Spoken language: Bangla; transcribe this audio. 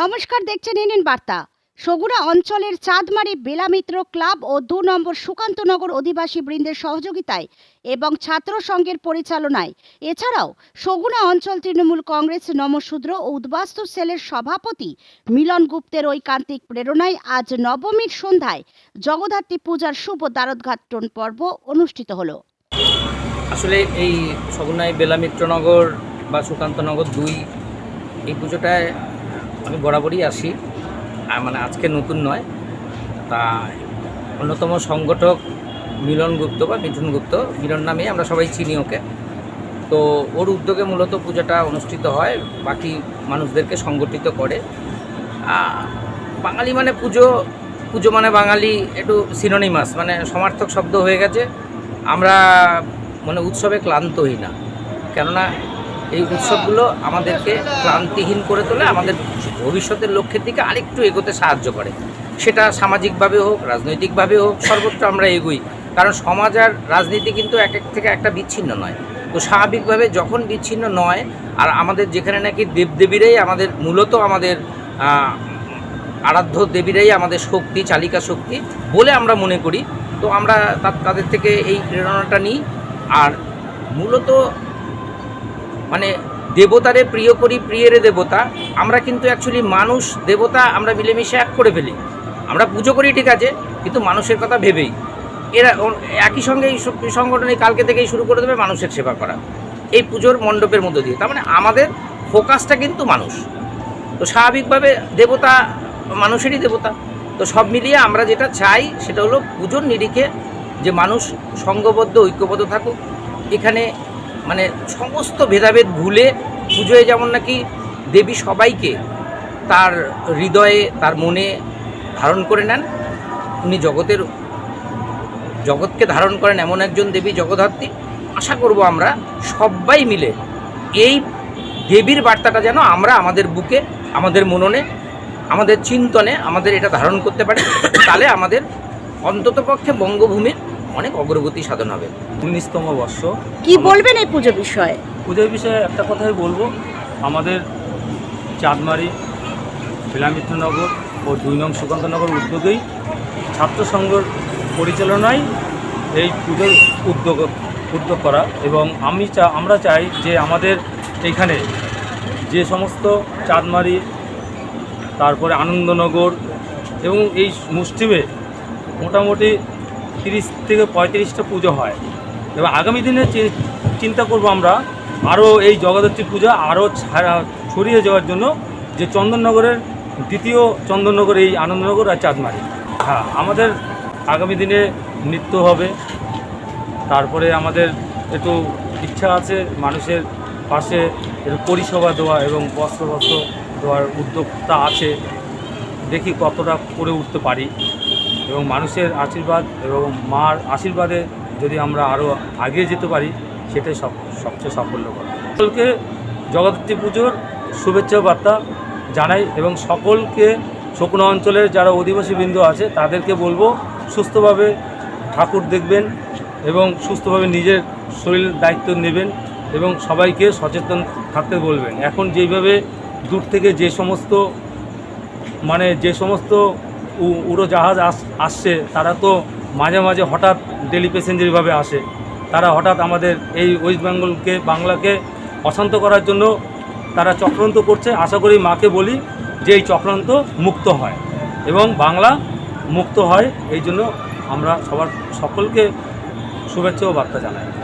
নমস্কার, দেখছেন এনএন বার্তা। সগুড়া অঞ্চলের চাঁদমারি বেলামিত্র ক্লাব ও দু নম্বর সুকান্তনগর অধিবাসী বৃন্দের সহযোগিতায় এবং ছাত্র সংঘের পরিচালনায়। এছাড়াও সগুনা অঞ্চল তৃণমূল কংগ্রেস নমশূদ্র ও উদ্বাস্তু সেলের সভাপতি মিলন গুপ্তের ঐকান্তিক প্রেরণায় আজ নবমীর সন্ধ্যায় জগদ্ধাত্রী পূজার শুভ দ্বারোদ্ঘাটন পর্ব অনুষ্ঠিত হলো। আসলে এই সগুনাই বেলামিত্রনগর বা সুকান্তনগর দুই এই পুজোটায় আমি বরাবরই আসি। মানে আজকে নতুন নয়। তা অন্যতম সংগঠক মিলন গুপ্ত বা মিঠুন গুপ্ত, মিলন নামে আমরা সবাই চিনি ওকে। তো ওর উদ্যোগে মূলত পূজাটা অনুষ্ঠিত হয়, বাকি মানুষদেরকে সংগঠিত করে। বাঙালি মানে পুজো পুজো মানে বাঙালি একটু সিনোনিমাস মানে সমার্থক শব্দ হয়ে গেছে। আমরা মানে উৎসবে ক্লান্ত হই না। কেননা এই উৎসবগুলো আমাদেরকে ক্লান্তিহীন করে তোলে, আমাদের ভবিষ্যতের লক্ষ্যের দিকে আরেকটু এগোতে সাহায্য করে। সেটা সামাজিকভাবে হোক, রাজনৈতিকভাবে হোক সর্বত্র আমরা এগোই। কারণ সমাজ আর রাজনীতি কিন্তু এক এক থেকে একটা বিচ্ছিন্ন নয়। তো স্বাভাবিকভাবে যখন বিচ্ছিন্ন নয়, আর আমাদের যেখানে নাকি দেবদেবীরাই আমাদের মূলত আমাদের আরাধ্য দেবীরাই আমাদের শক্তি, চালিকা শক্তি বলে আমরা মনে করি। তো আমরা তাদের থেকে এই প্রেরণাটা নিই। আর মূলত মানে দেবতারে প্রিয় করি প্রিয়েরে দেবতা, আমরা কিন্তু অ্যাকচুয়ালি মানুষ, দেবতা আমরা মিলেমিশে এক করে ফেলি। আমরা পুজো করি ঠিক আছে, কিন্তু মানুষের কথা ভেবেই। এরা একই সঙ্গে এই সংগঠন কালকে থেকেই শুরু করে দেবে মানুষের সেবা করা। এই পুজোর মণ্ডপের মধ্য দিয়ে, তার মানে আমাদের ফোকাসটা কিন্তু মানুষ। তো স্বাভাবিকভাবে দেবতা মানুষেরই দেবতা। তো সব মিলিয়ে আমরা যেটা চাই, সেটা হলো পুজোর নিরিখে যে মানুষ সঙ্গবদ্ধ, ঐক্যবদ্ধ থাকুক। এখানে মানে সমস্ত ভেদাভেদ ভুলে পুজোয় যেমন নাকি দেবী সবাইকে তার হৃদয়ে, তার মনে ধারণ করে নেন। উনি জগতের, জগৎকে ধারণ করেন এমন একজন দেবী জগদ্ধাত্রী। আশা করব আমরা সবাই মিলে এই দেবীর বার্তাটা যেন আমরা আমাদের বুকে, আমাদের মননে, আমাদের চিন্তনে, আমাদের এটা ধারণ করতে পারি। তাহলে আমাদের অন্ততপক্ষে বঙ্গভূমির অনেক অগ্রগতি সাধন হবে। উনিশতম বর্ষ। কি বলবেন এই পুজো বিষয়ে? পুজোর বিষয়ে একটা কথাই বলব। আমাদের চাঁদমারি শিলামিত্রনগর ও দুই নং সুকান্তনগর উদ্যোগেই ছাত্র সংঘর পরিচালনায় এই পুজোর উদ্যোগ উদ্যোগ করা এবং আমি চা আমরা চাই যে আমাদের এইখানে যে সমস্ত চাঁদমারি তারপরে আনন্দনগর এবং এই মুষ্টিমে মোটামুটি তিরিশ থেকে পঁয়ত্রিশটা পুজো হয়। এবার আগামী দিনে চিন্তা করব আমরা আরও এই জগদ্ধাত্রী পূজা আরও ছাড়া- ছড়িয়ে যাওয়ার জন্য যে চন্দননগরের দ্বিতীয় চন্দননগর, এই আনন্দনগর আর চাঁদমারি। হ্যাঁ আমাদের আগামী দিনে নৃত্য হবে। তারপরে আমাদের একটু ইচ্ছা আছে মানুষের পাশে পরিষেবা দেওয়া এবং বস্ত্র বস্ত্র দেওয়ার উদ্যোগটা আছে। দেখি কতটা করে উঠতে পারি। এবং মানুষের আশীর্বাদ এবং মার আশীর্বাদে যদি আমরা আরও আগিয়ে যেতে পারি, সেটাই সব, সবচেয়ে সাফল্য সাফল্যকর সকলকে জগদ্ধাত্রী পুজোর শুভেচ্ছা বার্তা জানাই এবং সকলকে শকুনা অঞ্চলের যারা অধিবাসী বৃন্দ আছে, তাদেরকে বলব সুস্থভাবে ঠাকুর দেখবেন এবং সুস্থভাবে নিজের শরীর দায়িত্ব নেবেন এবং সবাইকে সচেতন থাকতে বলবেন। এখন যেইভাবে দূর থেকে যে সমস্ত মানে যে সমস্ত উড়োজাহাজ আস- আসছে, তারা তো মাঝে মাঝে হঠাৎ ডেলি প্যাসেঞ্জারিভাবে আসে। তারা হঠাৎ আমাদের এই ওয়েস্ট বেঙ্গলকে বাংলাকে অশান্ত করার জন্য তারা চক্রান্ত করছে। আশা করি মাকে বলি যে এই চক্রান্ত মুক্ত হয় এবং বাংলা মুক্ত হয়। এই জন্য আমরা সবার সকলকে শুভেচ্ছা ও বার্তা জানাই।